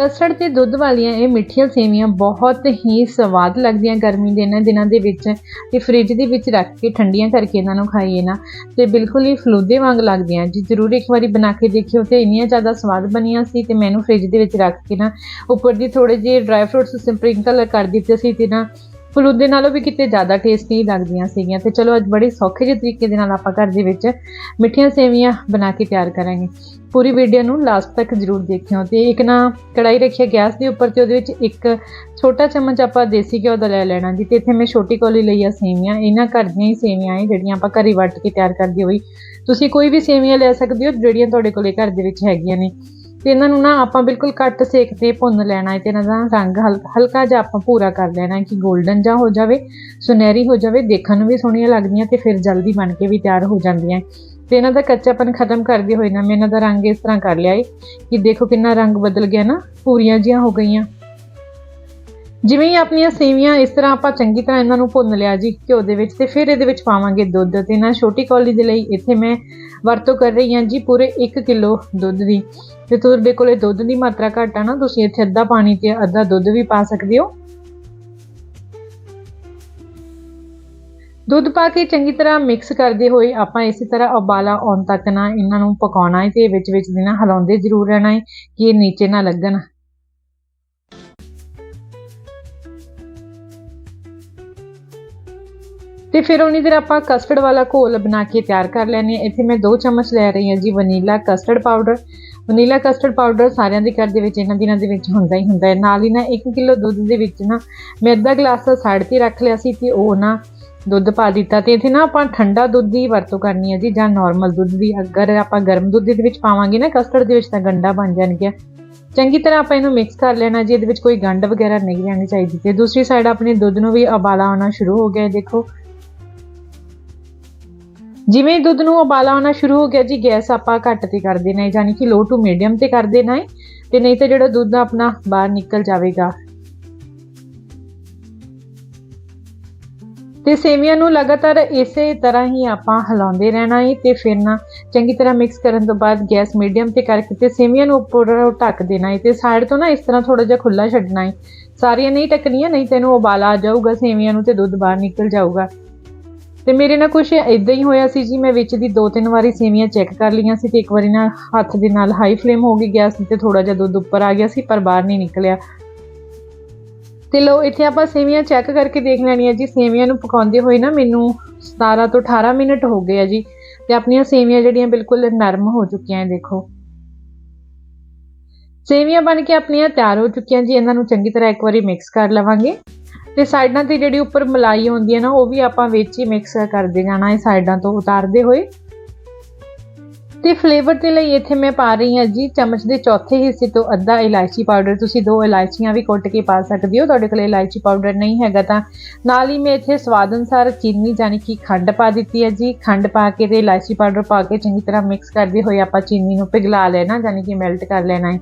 Custard ਤੇ ਦੁੱਧ ਵਾਲੀਆਂ ਇਹ ਮਿੱਠੀਆਂ ਸੇਵੀਆਂ ਬਹੁਤ ਹੀ ਸਵਾਦ ਲੱਗਦੀਆਂ ਗਰਮੀ ਦੇ ਇਹਨਾਂ ਦਿਨਾਂ ਦੇ ਵਿੱਚ ਤੇ ਫ੍ਰਿਜ ਦੇ ਵਿੱਚ ਰੱਖ ਕੇ ਠੰਡੀਆਂ ਕਰਕੇ ਇਹਨਾਂ ਨੂੰ ਖਾਈਏ ਨਾ, ਤੇ ਬਿਲਕੁਲ ਹੀ ਫਲੂਦੇ ਵਾਂਗ ਲੱਗਦੀਆਂ। ਜੀ ਜ਼ਰੂਰ ਇੱਕ ਵਾਰੀ ਬਣਾ ਕੇ ਦੇਖਿਓ ਤੇ ਇੰਨੀਆਂ ਜ਼ਿਆਦਾ ਸਵਾਦ ਬਣੀਆਂ ਸੀ ਤੇ ਮੈਨੂੰ ਫ੍ਰਿਜ ਦੇ ਵਿੱਚ ਰੱਖ ਕੇ ਨਾ, ਉੱਪਰ ਦੀ ਥੋੜੇ ਜਿਹੇ ਡਰਾਈ ਫਰੂਟਸ ਸਪ੍ਰਿੰਕਲ ਕਰ ਦਿੱਤੇ ਸੀ ਤੇ ਨਾ ਫਲੂਦੇ ਨਾਲੋਂ ਵੀ ਕਿਤੇ ਜ਼ਿਆਦਾ ਟੇਸਟੀ ਲੱਗਦੀਆਂ ਸੀਗੀਆਂ ਤੇ ਚਲੋ ਅੱਜ ਬੜੇ ਸੌਖੇ ਜਿਹੇ ਤਰੀਕੇ ਦੇ ਨਾਲ ਆਪਾਂ ਘਰ ਦੇ ਵਿੱਚ ਮਿੱਠੀਆਂ ਸੇਵੀਆਂ ਬਣਾ ਕੇ ਤਿਆਰ ਕਰਾਂਗੇ। ਪੂਰੀ ਵੀਡੀਓ ਨੂੰ ਲਾਸਟ ਤੱਕ ਜ਼ਰੂਰ ਦੇਖਿਓ ਤੇ ਇੱਕ ਨਾ ਕੜਾਈ ਰੱਖਿਆ ਗੈਸ ਦੇ ਉੱਪਰ ਤੇ ਉਹਦੇ ਵਿੱਚ ਇੱਕ ਛੋਟਾ ਚਮਚ ਆਪਾਂ ਦੇਸੀ ਘਿਓ ਦਾ ਲੈ ਲੈਣਾ ਜੀ ਤੇ ਇੱਥੇ ਮੈਂ ਛੋਟੀ ਕੋਲੀ ਲਈ ਆ ਸੇਵੀਆਂ, ਇਹਨਾਂ ਘਰ ਦੀਆਂ ਹੀ ਸੇਵੀਆਂ ਹੈ ਜਿਹੜੀਆਂ ਆਪਾਂ ਘਰੀ ਵੱਟ ਕੇ ਤਿਆਰ ਕਰਦੇ ਹੋਈ ਤੁਸੀਂ ਕੋਈ ਵੀ ਸੇਵੀਆਂ ਲੈ ਸਕਦੇ ਹੋ ਜਿਹੜੀਆਂ ਤੁਹਾਡੇ ਕੋਲੇ ਘਰ ਦੇ ਵਿੱਚ ਹੈਗੀਆਂ ਨੇ। ਤੇ ਇਹਨਾਂ ਨੂੰ ਨਾ ਆਪਾਂ ਬਿਲਕੁਲ ਘੱਟ ਸੇਕ ਤੇ ਭੁੰਨ ਲੈਣਾ ਹੈ ਤੇ ਇਹਨਾਂ ਦਾ ਰੰਗ ਹਲ- ਹਲਕਾ ਜਿਹਾ ਆਪਾਂ ਪੂਰਾ ਕਰ ਲੈਣਾ ਹੈ ਕਿ 골ਡਨ ਜਿਹਾ ਹੋ ਜਾਵੇ, ਸੁਨਹਿਰੀ ਹੋ ਜਾਵੇ, ਦੇਖਣ ਨੂੰ ਵੀ ਸੋਹਣੀਆਂ ਲੱਗਦੀਆਂ ਤੇ ਫਿਰ ਜਲਦੀ ਬਣ ਕੇ ਵੀ ਤਿਆਰ ਹੋ ਜਾਂਦੀਆਂ ਤੇ ਇਹਨਾਂ ਦਾ ਕੱਚਾਪਨ ਖਤਮ ਕਰਦੇ ਹੋਏ ਨਾ ਮੈਂ ਇਹਨਾਂ ਦਾ ਰੰਗ ਇਸ ਤਰ੍ਹਾਂ ਕਰ ਲਿਆ ਏ ਕਿ ਦੇਖੋ ਕਿੰਨਾ ਰੰਗ ਬਦਲ ਗਿਆ ਨਾ, ਪੂਰੀਆਂ ਜੀਆਂ ਹੋ ਗਈਆਂ। ਜਿਵੇਂ ਹੀ ਆਪਣੀਆਂ ਸੇਵੀਆਂ ਇਸ ਤਰ੍ਹਾਂ ਆਪਾਂ ਚੰਗੀ ਤਰ੍ਹਾਂ ਇਹਨਾਂ ਨੂੰ ਭੁੰਨ ਲਿਆ ਜੀ, ਘਿਓ ਦੇ ਵਿੱਚ ਤੇ ਫਿਰ ਇਹਦੇ ਵਿੱਚ ਪਾਵਾਂਗੇ ਦੁੱਧ ਤੇ ਨਾ ਛੋਟੀ ਕੌਲੀ ਦੇ ਲਈ ਇੱਥੇ ਮੈਂ ਵਰਤੋਂ ਕਰ ਰਹੀ ਹਾਂ ਜੀ ਪੂਰੇ 1 ਕਿਲੋ ਦੁੱਧ ਦੀ। ਤੇ ਤੁਹਾਡੇ ਕੋਲੇ ਦੁੱਧ ਦੀ ਮਾਤਰਾ ਘੱਟ ਆ ਨਾ, ਤੁਸੀਂ ਇੱਥੇ ਅੱਧਾ ਪਾਣੀ ਤੇ ਅੱਧਾ ਦੁੱਧ ਵੀ ਪਾ ਸਕਦੇ ਹੋ। ਦੁੱਧ ਪਾ ਕੇ ਚੰਗੀ ਤਰ੍ਹਾਂ ਮਿਕਸ ਕਰਦੇ ਹੋਏ ਆਪਾਂ ਇਸੇ ਤਰ੍ਹਾਂ ਉਬਾਲਾ ਆਉਣ ਤੱਕ ਨਾ ਇਹਨਾਂ ਨੂੰ ਪਕਾਉਣਾ ਹੈ ਤੇ ਵਿੱਚ ਵਿੱਚ ਦੀ ਨਾ ਹਿਲਾਉਂਦੇ ਜ਼ਰੂਰ ਰਹਿਣਾ ਹੈ ਕਿ ਇਹ ਨੀਚੇ ਨਾ ਲੱਗਣ। ਤੇ ਫਿਰ ਉਹਨੀ ਦੇਰ ਆਪਾਂ ਕਸਟਰਡ ਵਾਲਾ ਘੋਲ ਬਣਾ ਕੇ ਤਿਆਰ ਕਰ ਲੈਣੇ ਆ ਇੱਥੇ ਮੈਂ 2 ਚਮਚ ਲੈ ਰਹੀ ਹਾਂ ਜੀ vanilla custard powder vanilla custard powder ਸਾਰਿਆਂ ਦੇ ਘਰ ਦੇ ਵਿੱਚ, ਇਹਨਾਂ ਦਿਨਾਂ ਦੇ ਵਿੱਚ ਹੁੰਦਾ ਹੀ ਹੁੰਦਾ ਹੈ। ਨਾਲ ਹੀ ਨਾ 1 ਕਿਲੋ ਦੁੱਧ ਦੇ ਵਿੱਚ ਨਾ ਮੈਂ ਅੱਧਾ ਗਲਾਸ ਸਾਈਡ ਤੇ ਰੱਖ ਲਿਆ ਸੀ ਤੇ ਉਹ ਨਾ ਦੁੱਧ ਪਾ ਦਿੱਤਾ। ਤੇ ਇੱਥੇ ਨਾ ਆਪਾਂ ਠੰਡਾ ਦੁੱਧ ਦੀ ਵਰਤੋਂ ਕਰਨੀ ਹੈ ਜੀ, ਜਾਂ ਨਾਰਮਲ ਦੁੱਧ ਦੀ। ਅਗਰ ਆਪਾਂ ਗਰਮ ਦੁੱਧ ਦੇ ਵਿੱਚ ਪਾਵਾਂਗੇ ਨਾ ਕਸਟਰਡ ਦੇ ਵਿੱਚ ਤਾਂ ਗੰਡਾ ਬਣ ਜਾਣਗੇ। ਚੰਗੀ ਤਰ੍ਹਾਂ ਆਪਾਂ ਇਹਨੂੰ ਮਿਕਸ ਕਰ ਲੈਣਾ ਜੀ, ਇਹਦੇ ਵਿੱਚ ਕੋਈ ਗੰਢ ਵਗੈਰਾ ਨਹੀਂ ਰਹਿਣੀ ਚਾਹੀਦੀ। ਤੇ ਦੂਸਰੀ ਸਾਈਡ ਆਪਣੇ ਦੁੱਧ ਨੂੰ ਵੀ ਉਬਾਲਾ ਆਉਣਾ ਸ਼ੁਰੂ ਹੋ ਗਿਆ ਦੇਖੋ। ਜਿਵੇਂ ਦੁੱਧ ਨੂੰ ਉਬਾਲਾ ਆਉਣਾ ਸ਼ੁਰੂ ਹੋ ਗਿਆ ਜੀ, ਗੈਸ ਆਪਾਂ ਘੱਟ ਤੇ ਕਰ ਦੇਣਾ ਹੈ ਯਾਨੀ ਕਿ ਲੋ ਟੂ ਮੀਡੀਅਮ ਤੇ ਕਰ ਦੇਣਾ ਹੈ ਤੇ ਨਹੀਂ ਤਾਂ ਜਿਹੜਾ ਦੁੱਧ ਆਪਣਾ ਬਾਹਰ ਨਿਕਲ ਜਾਵੇਗਾ। ਤੇ ਸੇਵੀਆਂ ਨੂੰ ਲਗਾਤਾਰ ਇਸੇ ਤਰ੍ਹਾਂ ਹੀ ਆਪਾਂ ਹਿਲਾਉਂਦੇ ਰਹਿਣਾ ਹੈ ਤੇ ਫਿਰ ਨਾ ਚੰਗੀ ਤਰ੍ਹਾਂ ਮਿਕਸ ਕਰਨ ਤੋਂ ਬਾਅਦ ਗੈਸ ਮੀਡੀਅਮ ਤੇ ਕਰਕੇ ਤੇ ਸੇਵੀਆਂ ਨੂੰ ਉੱਪਰ ਢੱਕ ਦੇਣਾ ਹੈ ਤੇ ਸਾਈਡ ਤੋਂ ਨਾ ਇਸ ਤਰ੍ਹਾਂ ਥੋੜਾ ਜਿਹਾ ਖੁੱਲਾ ਛੱਡਣਾ ਹੈ ਸਾਰੀਆਂ ਨਹੀਂ ਟਕਣੀਆਂ ਨਹੀਂ ਤੈਨੂੰ ਉਬਾਲਾ ਆ ਜਾਊਗਾ ਸੇਵੀਆਂ ਨੂੰ ਤੇ ਦੁੱਧ ਬਾਹਰ ਨਿਕਲ ਜਾਊਗਾ। ਤੇ ਮੇਰੇ ਨਾਲ ਕੁਝ ਇਦਾਂ ਹੀ ਹੋਇਆ ਸੀ ਜੀ, ਮੈਂ ਵਿੱਚ ਦੀ ਦੋ ਤਿੰਨ ਵਾਰੀ ਸੇਵੀਆਂ ਚੈੱਕ ਕਰ ਲਈਆਂ ਸੀ ਤੇ ਇੱਕ ਵਾਰੀ ਨਾ ਹੱਥ ਦੇ ਨਾਲ ਹਾਈ ਫਲੇਮ ਹੋ ਗਈ ਗੈਸ ਤੇ ਥੋੜਾ ਜਿਹਾ ਦੁੱਧ ਉੱਪਰ ਆ ਗਿਆ ਸੀ, ਪਰ ਬਾਹਰ ਨਹੀਂ ਨਿਕਲਿਆ। ਤੇ ਲੋ ਇੱਥੇ ਆਪਾਂ ਸੇਵੀਆਂ ਚੈੱਕ ਕਰਕੇ ਦੇਖ ਲੈਣੀਆਂ ਜੀ। ਸੇਵੀਆਂ ਨੂੰ ਪਕਾਉਂਦੇ ਹੋਏ ਨਾ ਮੈਨੂੰ 17 ਤੋਂ 18 ਮਿੰਟ ਹੋ ਗਏ ਆ ਜੀ। ਤੇ ਆਪਣੀਆਂ ਸੇਵੀਆਂ ਜਿਹੜੀਆਂ ਬਿਲਕੁਲ ਨਰਮ ਹੋ ਚੁੱਕੀਆਂ ਦੇਖੋ। ਸੇਵੀਆਂ ਬਣ ਕੇ ਆਪਣੀਆਂ ਤਿਆਰ ਹੋ ਚੁੱਕੀਆਂ ਜੀ। ਇਹਨਾਂ ਨੂੰ ਚੰਗੀ ਤਰ੍ਹਾਂ ਇੱਕ ਵਾਰੀ ਮਿਕਸ ਕਰ ਲਵਾਂਗੇ। ਤੇ ਸਾਈਡਾਂ ਤੇ ਜਿਹੜੀ ਉੱਪਰ ਮਲਾਈ ਹੁੰਦੀ ਹੈ ਨਾ, ਉਹ ਵੀ ਆਪਾਂ ਵਿੱਚ ਹੀ ਮਿਕਸ ਕਰਦੇ ਜਾਣਾ ਹੈ ਸਾਈਡਾਂ ਤੋਂ ਉਤਾਰਦੇ ਹੋਏ। ਤੇ ਫਲੇਵਰ ਦੇ ਲਈ ਇੱਥੇ ਮੈਂ ਪਾ ਰਹੀ ਹਾਂ ਜੀ ਚਮਚ ਦੇ ਚੌਥੇ ਹਿੱਸੇ ਤੋਂ ਅੱਧਾ ਇਲਾਇਚੀ ਪਾਊਡਰ ਤੁਸੀਂ ਦੋ ਇਲਾਇਚੀਆਂ ਵੀ ਕੁੱਟ ਕੇ ਪਾ ਸਕਦੇ ਹੋ, ਤੁਹਾਡੇ ਕੋਲ ਇਲਾਇਚੀ ਪਾਊਡਰ ਨਹੀਂ ਹੈਗਾ ਤਾਂ ਨਾਲ ਹੀ ਮੈਂ ਇੱਥੇ ਸਵਾਦ ਅਨੁਸਾਰ ਚੀਨੀ ਯਾਨੀ ਕਿ ਖੰਡ ਪਾ ਦਿੱਤੀ ਹੈ ਜੀ। ਖੰਡ ਪਾ ਕੇ ਤੇ ਇਲਾਇਚੀ ਪਾਊਡਰ ਪਾ ਕੇ ਚੰਗੀ ਤਰ੍ਹਾਂ ਮਿਕਸ ਕਰਦੇ ਹੋਏ ਆਪਾਂ ਚੀਨੀ ਨੂੰ ਪਿਘਲਾ ਲੈਣਾ ਯਾਨੀ ਕਿ ਮੈਲਟ ਕਰ ਲੈਣਾ ਹੈ।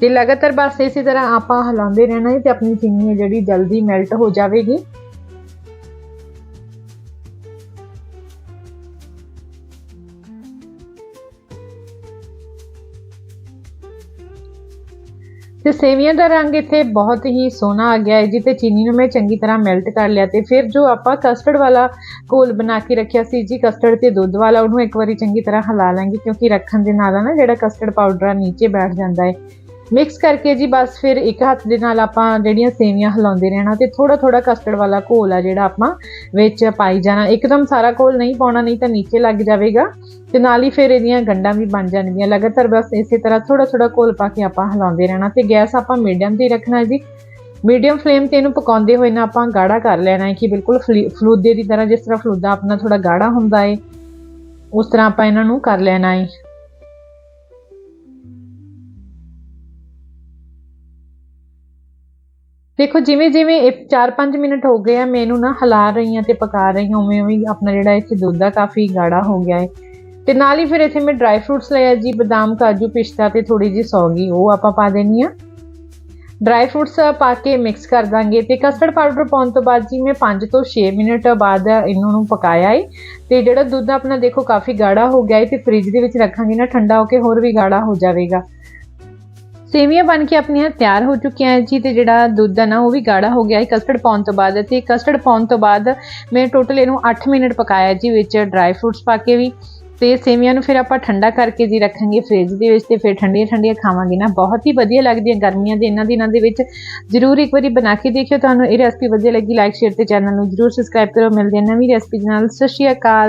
ਤੇ ਲਗਾਤਾਰ ਬਸ ਇਸੇ ਤਰ੍ਹਾਂ ਆਪਾਂ ਹਿਲਾਉਂਦੇ ਰਹਿਣਾ ਹੈ ਤੇ ਆਪਣੀ ਚੀਨੀ ਹੈ ਜਿਹੜੀ ਜਲਦੀ ਮੈਲਟ ਹੋ ਜਾਵੇਗੀ। ਤੇ ਸੇਵੀਆਂ ਦਾ ਰੰਗ ਇੱਥੇ ਬਹੁਤ ਹੀ ਸੋਹਣਾ ਆ ਗਿਆ ਹੈ ਜੀ ਤੇ ਚੀਨੀ ਨੂੰ ਮੈਂ ਚੰਗੀ ਤਰ੍ਹਾਂ ਮੈਲਟ ਕਰ ਲਿਆ ਤੇ ਫਿਰ ਜੋ ਆਪਾਂ ਕਸਟਰਡ ਵਾਲਾ ਘੋਲ ਬਣਾ ਕੇ ਰੱਖਿਆ ਸੀ ਜੀ ਕਸਟਰਡ ਤੇ ਦੁੱਧ ਵਾਲਾ, ਉਹਨੂੰ ਇੱਕ ਵਾਰੀ ਚੰਗੀ ਤਰ੍ਹਾਂ ਹਿਲਾ ਲਾਂਗੇ ਕਿਉਂਕਿ ਰੱਖਣ ਦੇ ਨਾਲ ਨਾ ਜਿਹੜਾ ਕਸਟਰਡ ਪਾਊਡਰ ਆ, ਨੀਚੇ ਬੈਠ ਜਾਂਦਾ ਹੈ। ਮਿਕਸ ਕਰਕੇ ਜੀ ਬਸ ਫਿਰ ਇੱਕ ਹੱਥ ਦੇ ਨਾਲ ਆਪਾਂ ਜਿਹੜੀਆਂ ਸੇਵੀਆਂ ਹਿਲਾਉਂਦੇ ਰਹਿਣਾ ਤੇ ਥੋੜਾ ਥੋੜਾ ਕਸਟਰਡ ਵਾਲਾ ਘੋਲ ਆ ਜਿਹੜਾ ਆਪਾਂ ਵਿੱਚ ਪਾਈ ਜਾਣਾ। ਇੱਕਦਮ ਸਾਰਾ ਘੋਲ ਨਹੀਂ ਪਾਉਣਾ, ਨਹੀਂ ਤਾਂ ਨੀਚੇ ਲੱਗ ਜਾਵੇਗਾ ਤੇ ਨਾਲ ਹੀ ਫਿਰ ਇਹਦੀਆਂ ਗੰਢਾਂ ਵੀ ਬਣ ਜਾਣਗੀਆਂ। ਲਗਾਤਾਰ ਬਸ ਇਸੇ ਤਰ੍ਹਾਂ ਥੋੜਾ ਥੋੜਾ ਘੋਲ ਪਾ ਕੇ ਆਪਾਂ ਹਿਲਾਉਂਦੇ ਰਹਿਣਾ ਤੇ ਗੈਸ ਆਪਾਂ ਮੀਡੀਅਮ ਤੇ ਹੀ ਰੱਖਣਾ ਜੀ। ਮੀਡੀਅਮ ਫਲੇਮ ਤੇ ਇਹਨੂੰ ਪਕਾਉਂਦੇ ਹੋਏ ਨਾ ਆਪਾਂ ਗਾੜਾ ਕਰ ਲੈਣਾ ਹੈ ਕਿ ਬਿਲਕੁਲ ਫਲੀ- ਫਲੂਦੇ ਦੀ ਤਰ੍ਹਾਂ ਜਿਸ ਤਰ੍ਹਾਂ ਫਲੂਦਾ ਆਪਣਾ ਥੋੜਾ ਗਾੜਾ ਹੁੰਦਾ ਹੈ, ਉਸ ਤਰ੍ਹਾਂ ਆਪਾਂ ਇਹਨਾਂ ਨੂੰ ਕਰ ਲੈਣਾ ਹੈ। ਦੇਖੋ, ਜਿਵੇਂ ਜਿਵੇਂ ਇਹ 4-5 ਮਿੰਟ ਹੋ ਗਏ ਆ, ਮੈਂ ਇਹਨੂੰ ਨਾ ਹਿਲਾ ਰਹੀ ਹਾਂ ਤੇ ਪਕਾ ਰਹੀ ਹਾਂ, ਉਵੇਂ ਉਵੇਂ ਆਪਣਾ ਜਿਹੜਾ ਇੱਥੇ ਦੁੱਧ ਆ ਕਾਫੀ ਗਾੜਾ ਹੋ ਗਿਆ ਹੈ। ਤੇ ਨਾਲ ਹੀ ਫਿਰ ਇੱਥੇ ਮੈਂ ਡਰਾਈ ਫਰੂਟਸ ਲਿਆ ਜੀ, ਬਦਾਮ, ਕਾਜੂ, ਪਿਸਤਾ ਤੇ ਥੋੜੀ ਜਿਹੀ ਸੌਗੀ, ਉਹ ਆਪਾਂ ਪਾ ਦੇਣੀ ਆ ਡਰਾਈ ਫਰੂਟਸ ਪਾ ਕੇ ਮਿਕਸ ਕਰ ਦਾਂਗੇ ਤੇ ਕਸਟਰਡ ਪਾਊਡਰ ਪਾਉਣ ਤੋਂ ਬਾਅਦ ਜੀ ਮੈਂ 5 ਤੋਂ 6 ਮਿੰਟ ਬਾਅਦ ਇਹਨਾਂ ਨੂੰ ਪਕਾਇਆ ਹੈ ਤੇ ਜਿਹੜਾ ਦੁੱਧ ਆਪਣਾ ਦੇਖੋ, ਕਾਫੀ ਗਾੜਾ ਹੋ ਗਿਆ ਹੈ ਤੇ ਫ੍ਰਿਜ ਦੇ ਵਿੱਚ ਰੱਖਾਂਗੇ ਨਾ, ਠੰਡਾ ਹੋ ਕੇ ਹੋਰ ਵੀ ਗਾੜਾ ਹੋ ਜਾਵੇਗਾ। ਸੇਵੀਆਂ ਬਣ ਕੇ ਆਪਣੀਆਂ ਤਿਆਰ ਹੋ ਚੁੱਕੀਆਂ ਜੀ ਤੇ ਜਿਹੜਾ ਦੁੱਧ ਹੈ ਨਾ, ਉਹ ਵੀ ਗਾੜਾ ਹੋ ਗਿਆ ਹੈ ਕਸਟਰਡ ਪਾਉਣ ਤੋਂ ਬਾਅਦ ਤੇ ਕਸਟਰਡ ਪਾਉਣ ਤੋਂ ਬਾਅਦ ਮੈਂ ਟੋਟਲ ਇਹਨੂੰ 8 ਮਿੰਟ ਪਕਾਇਆ ਜੀ, ਵਿੱਚ ਡਰਾਈ ਫਰੂਟਸ ਪਾ ਕੇ ਵੀ ਤੇ ਸੇਵੀਆਂ ਨੂੰ ਫਿਰ ਆਪਾਂ ਠੰਡਾ ਕਰਕੇ ਜੀ ਰੱਖਾਂਗੇ ਫ੍ਰਿਜ ਦੇ ਵਿੱਚ ਤੇ ਫਿਰ ਠੰਡੀਆਂ ਠੰਡੀਆਂ ਖਾਵਾਂਗੇ ਨਾ, ਬਹੁਤ ਹੀ ਵਧੀਆ ਲੱਗਦੀਆਂ ਗਰਮੀਆਂ ਦੇ ਇਹਨਾਂ ਦਿਨਾਂ ਦੇ ਵਿੱਚ। ਜਰੂਰ ਇੱਕ ਵਾਰੀ ਬਣਾ ਕੇ ਦੇਖਿਓ ਤੁਹਾਨੂੰ ਇਹ ਰੈਸਪੀ ਵਧੀਆ ਲੱਗੀ ਲਾਈਕ ਸ਼ੇਅਰ ਤੇ ਚੈਨਲ ਨੂੰ ਜਰੂਰ ਸਬਸਕ੍ਰਾਈਬ ਕਰੋ, ਮਿਲਦੇ ਹਾਂ ਨਵੀਂ ਰੈਸਪੀ ਦੇ ਨਾਲ। ਸਤਿ ਸ਼੍ਰੀ ਅਕਾਲ।